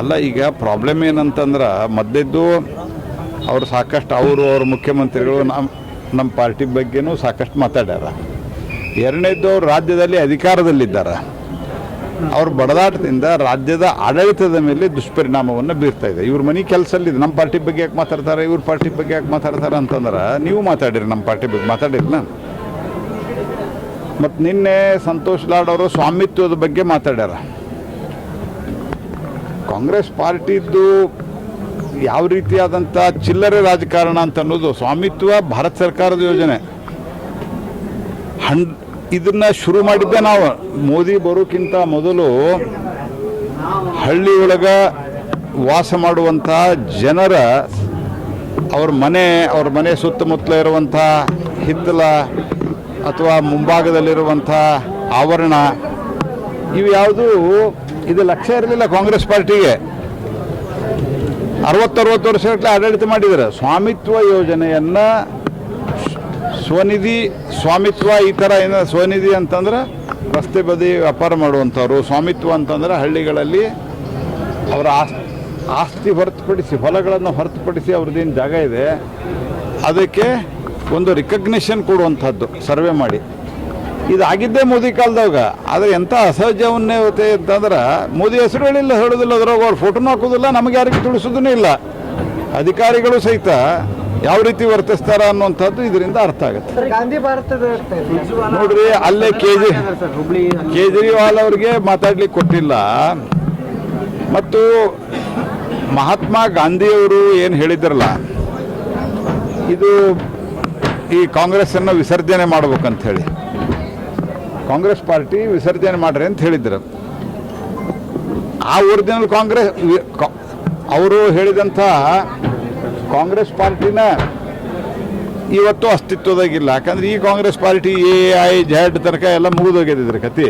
ಅಲ್ಲ, ಈಗ ಪ್ರಾಬ್ಲಮ್ ಏನಂತಂದ್ರೆ ಮದ್ದೆದ್ದು ಅವರು ಸಾಕಷ್ಟು ಅವರು, ಅವ್ರ ಮುಖ್ಯಮಂತ್ರಿಗಳು ನಮ್ಮ ನಮ್ಮ ಪಾರ್ಟಿ ಬಗ್ಗೆನೂ ಸಾಕಷ್ಟು ಮಾತಾಡ್ಯಾರ. ಎರಡನೇದ್ದು ಅವ್ರು ರಾಜ್ಯದಲ್ಲಿ ಅಧಿಕಾರದಲ್ಲಿದ್ದಾರೆ. ಅವ್ರ ಬಡದಾಟದಿಂದ ರಾಜ್ಯದ ಆಡಳಿತದ ಮೇಲೆ ದುಷ್ಪರಿಣಾಮವನ್ನು ಬೀರ್ತಾ ಇದೆ. ಇವ್ರ ಮನೆ ಕೆಲಸಲ್ಲಿದೆ. ನಮ್ಮ ಪಾರ್ಟಿ ಬಗ್ಗೆ ಯಾಕೆ ಮಾತಾಡ್ತಾರೆ, ಇವ್ರ ಪಾರ್ಟಿ ಬಗ್ಗೆ ಯಾಕೆ ಮಾತಾಡ್ತಾರೆ ಅಂತಂದ್ರೆ ನೀವು ಮಾತಾಡಿರಿ ನಮ್ಮ ಪಾರ್ಟಿ ಬಗ್ಗೆ ಮಾತಾಡಿರಲ್ಲ ಮತ್ತು ನಿನ್ನೆ ಸಂತೋಷ್ ಲಾಡ್ ಅವರು ಸ್ವಾಮಿತ್ವದ ಬಗ್ಗೆ ಮಾತಾಡ್ಯಾರ. ಕಾಂಗ್ರೆಸ್ ಪಾರ್ಟಿದು ಯಾವ ರೀತಿಯಾದಂಥ ಚಿಲ್ಲರೆ ರಾಜಕಾರಣ ಅಂತ ಅನ್ನೋದು ಸ್ವಾಮಿತ್ವ ಭಾರತ ಸರ್ಕಾರದ ಯೋಜನೆ. ಹಂಡ್ ಇದನ್ನ ಶುರು ಮಾಡಿದ್ದೆ ನಾವು. ಮೋದಿ ಬರೋಕ್ಕಿಂತ ಮೊದಲು ಹಳ್ಳಿ ಒಳಗ ವಾಸ ಮಾಡುವಂಥ ಜನರ ಅವ್ರ ಮನೆ ಅವ್ರ ಮನೆ ಸುತ್ತಮುತ್ತಲ ಇರುವಂಥ ಹಿತ್ತಲ ಅಥವಾ ಮುಂಭಾಗದಲ್ಲಿರುವಂಥ ಆವರಣ ಇವು ಯಾವುದು ಇದು ಲಕ್ಷ್ಯ ಇರಲಿಲ್ಲ ಕಾಂಗ್ರೆಸ್ ಪಾರ್ಟಿಗೆ. ಅರವತ್ತರವತ್ತು ವರ್ಷಗಟ್ಟಲೆ ಆಡಳಿತ ಮಾಡಿದ್ದಾರೆ ಸ್ವಾಮಿತ್ವ ಯೋಜನೆಯನ್ನು ಸ್ವನಿಧಿ, ಸ್ವಾಮಿತ್ವ ಈ ಥರ ಏನ ಸ್ವನಿಧಿ ಅಂತಂದ್ರೆ ರಸ್ತೆ ಬದಿ ವ್ಯಾಪಾರ ಮಾಡುವಂಥವ್ರು. ಸ್ವಾಮಿತ್ವ ಅಂತಂದ್ರೆ ಹಳ್ಳಿಗಳಲ್ಲಿ ಅವರ ಆಸ್, ಆಸ್ತಿ ಹೊರತುಪಡಿಸಿ, ಹೊಲಗಳನ್ನು ಹೊರತುಪಡಿಸಿ ಅವ್ರದ್ದೇನು ಜಾಗ ಇದೆ. ಅದಕ್ಕೆ ಒಂದು ರಿಕಗ್ನಿಷನ್ ಕೊಡುವಂಥದ್ದು, ಸರ್ವೆ ಮಾಡಿ. ಇದಾಗಿದ್ದೇ ಮೋದಿ ಕಾಲದಾಗ ಆದರೆ ಎಂಥ ಅಸಹಜವನ್ನೇ ಅಂತಂದ್ರೆ ಮೋದಿ ಹೆಸರು ಹೇಳಿಲ್ಲ ಹೇಳೋದಿಲ್ಲ ಅದ್ರಾಗ ಅವ್ರ ಫೋಟೋನೂ ಹಾಕೋದಿಲ್ಲ ನಮಗೆ ಯಾರಿಗೆ ತಿಳಿಸೋದೂ ಇಲ್ಲ. ಅಧಿಕಾರಿಗಳು ಸಹಿತ ಯಾವ ರೀತಿ ವರ್ತಿಸ್ತಾರ ಅನ್ನುವಂಥದ್ದು ಇದರಿಂದ ಅರ್ಥ ಆಗುತ್ತೆ. ನೋಡ್ರಿ ಅಲ್ಲೇ K G sir Hubli Kejriwal ಅವರಿಗೆ ಮಾತಾಡ್ಲಿಕ್ಕೆ ಕೊಟ್ಟಿಲ್ಲ. ಮತ್ತು ಮಹಾತ್ಮ ಗಾಂಧಿಯವರು ಏನು ಹೇಳಿದ್ರಲ್ಲ ಇದು ಈ ಕಾಂಗ್ರೆಸ್ಸನ್ನು ವಿಸರ್ಜನೆ ಮಾಡ್ಬೇಕಂತ ಹೇಳಿ. ಕಾಂಗ್ರೆಸ್ ಪಾರ್ಟಿ ವಿಸರ್ಜನೆ ಮಾಡ್ರಿ ಅಂತ ಹೇಳಿದ್ರು. ಆ ಒರಿಜಿನಲ್ ಕಾಂಗ್ರೆಸ್ ಅವರು ಹೇಳಿದಂಥ ಕಾಂಗ್ರೆಸ್ ಪಾರ್ಟಿನ ಇವತ್ತು ಅಸ್ತಿತ್ವದಾಗಿಲ್ಲ. ಯಾಕಂದ್ರೆ ಈ Congress party A, I Z ತನಕ ಎಲ್ಲ ಮುಗಿದೋಗಿದ್ರ ಕತಿ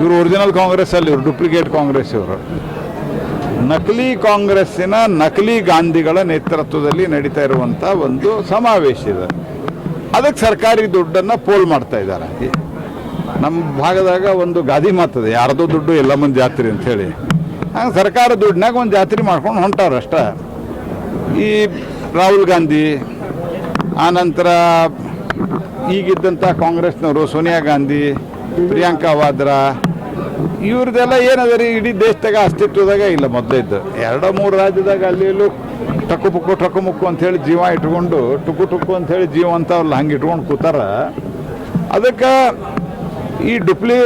ಇವರು ಒರಿಜಿನಲ್ ಕಾಂಗ್ರೆಸ್ ಅಲ್ಲಿ, ಇವರು ಡೂಪ್ಲಿಕೇಟ್ ಕಾಂಗ್ರೆಸ್ ಇವರು. ನಕಲಿ ಕಾಂಗ್ರೆಸ್ಸಿನ ನಕಲಿ ಗಾಂಧಿಗಳ ನೇತೃತ್ವದಲ್ಲಿ ನಡೀತಾ ಇರುವಂಥ ಒಂದು ಸಮಾವೇಶ ಇದೆ. ಅದಕ್ಕೆ ಸರ್ಕಾರಿ ದುಡ್ಡನ್ನು ಪೋಲ್ ಮಾಡ್ತಾ ಇದ್ದಾರೆ. ನಮ್ಮ ಭಾಗದಾಗ ಒಂದು ಗಾದಿ ಮಾತದೆ ಯಾರ್ದೋ ದುಡ್ಡು ಎಲ್ಲ ಮಂದಿ ಜಾತ್ರೆ ಅಂಥೇಳಿ ಹಂಗೆ ಸರ್ಕಾರ ದುಡ್ಡಿನಾಗ ಒಂದು ಜಾತ್ರೆ ಮಾಡ್ಕೊಂಡು ಹೊಂಟಾರ ಅಷ್ಟೇ. ಈ ರಾಹುಲ್ ಗಾಂಧಿ ಆನಂತರ ಈಗಿದ್ದಂಥ ಕಾಂಗ್ರೆಸ್ನವರು ಸೋನಿಯಾ ಗಾಂಧಿ, ಪ್ರಿಯಾಂಕಾ ವಾದ್ರಾ ಇವ್ರದ್ದೆಲ್ಲ ಏನದ ರೀ, ಇಡೀ ದೇಶದಾಗ ಅಸ್ತಿತ್ವದಾಗ ಇಲ್ಲ ಮೊದಲಿದ್ದು. ಎರಡು ಮೂರು ರಾಜ್ಯದಾಗ ಅಲ್ಲಿ ಇಲ್ಲೂ ಟಕ್ಕು ಪುಕ್ಕು, ಟಕ್ಕು ಮುಕ್ಕು ಅಂಥೇಳಿ ಜೀವ ಇಟ್ಕೊಂಡು ಟುಕು ಟುಕ್ಕು ಅಂಥೇಳಿ ಜೀವ ಅಂತವ್ರಲ್ಲ ಹಂಗೆ ಇಟ್ಕೊಂಡು ಕೂತಾರ. ಅದಕ್ಕೆ ಈ ಡುಪ್ಲಿ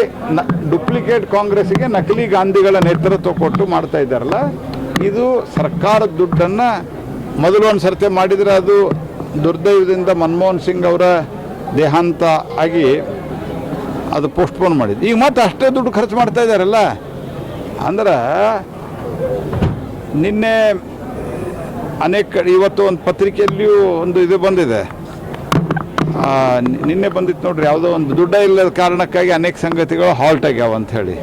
ಡುಪ್ಲಿಕೇಟ್ ಕಾಂಗ್ರೆಸ್ಸಿಗೆ ನಕಲಿ ಗಾಂಧಿಗಳ ನೇತೃತ್ವ ಕೊಟ್ಟು ಮಾಡ್ತಾ ಇದ್ದಾರಲ್ಲ, ಇದು ಸರ್ಕಾರದ ದುಡ್ಡನ್ನು ಮೊದಲು ಒಂದು ಸರ್ತಿ ಮಾಡಿದರೆ ಅದು ದುರ್ದೈವದಿಂದ ಮನಮೋಹನ್ ಸಿಂಗ್ ಅವರ ದೇಹಾಂತ ಆಗಿ ಅದು ಪೋಸ್ಟ್ಪೋನ್ ಮಾಡಿದ್ದು. ಈಗ ಮತ್ತೆ ಅಷ್ಟೇ ದುಡ್ಡು ಖರ್ಚು ಮಾಡ್ತಾ ಇದ್ದಾರಲ್ಲ, ಅಂದ್ರೆ ನಿನ್ನೆ ಅನೇಕ, ಇವತ್ತು ಒಂದು ಪತ್ರಿಕೆಯಲ್ಲಿಯೂ ಒಂದು ಇದು ಬಂದಿದೆ. ನಿನ್ನೆ ಬಂದಿತ್ತು ನೋಡ್ರಿ, ಯಾವುದೋ ಒಂದು ದುಡ್ಡ ಇಲ್ಲದ ಕಾರಣಕ್ಕಾಗಿ ಅನೇಕ ಸಂಗತಿಗಳು ಹಾಲ್ಟ್ ಆಗ್ಯಾವ ಅಂತ ಹೇಳಿ.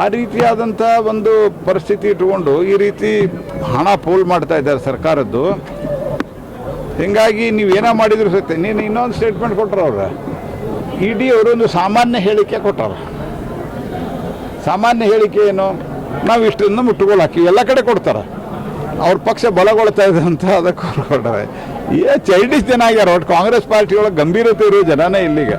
ಆ ರೀತಿಯಾದಂಥ ಒಂದು ಪರಿಸ್ಥಿತಿ ಇಟ್ಕೊಂಡು ಈ ರೀತಿ ಹಣ ಪೋಲ್ ಮಾಡ್ತಾ ಇದ್ದಾರೆ ಸರ್ಕಾರದ್ದು. ಹೀಗಾಗಿ ನೀವೇನೋ ಮಾಡಿದ್ರು ಸತ್ಯ, ನೀನು ಇನ್ನೊಂದು ಸ್ಟೇಟ್ಮೆಂಟ್ ಕೊಟ್ಟರು ಅವ್ರು. ಇ ಡಿ ಅವರೊಂದು ಸಾಮಾನ್ಯ ಹೇಳಿಕೆ ಕೊಟ್ಟರು ಸಾಮಾನ್ಯ ಹೇಳಿಕೆ ಏನು? ನಾವು ಇಷ್ಟನ್ನು ಮುಟ್ಟುಗೋಲು ಹಾಕಿ ಎಲ್ಲ ಕಡೆ ಕೊಡ್ತಾರೆ. ಅವ್ರ ಪಕ್ಷ ಬಲಗೊಳ್ತಾ ಇದೆ ಅಂತ ಅದಕ್ಕೆ ಏ ಚೈಲ್ಡಿಶ್ ಜನ ಆಗ್ಯಾರ ಒಟ್ಟು ಕಾಂಗ್ರೆಸ್ ಪಾರ್ಟಿ ಒಳಗೆ ಗಂಭೀರತೆ ಇರೋ ಜನನೇ ಇಲ್ಲಿಗ.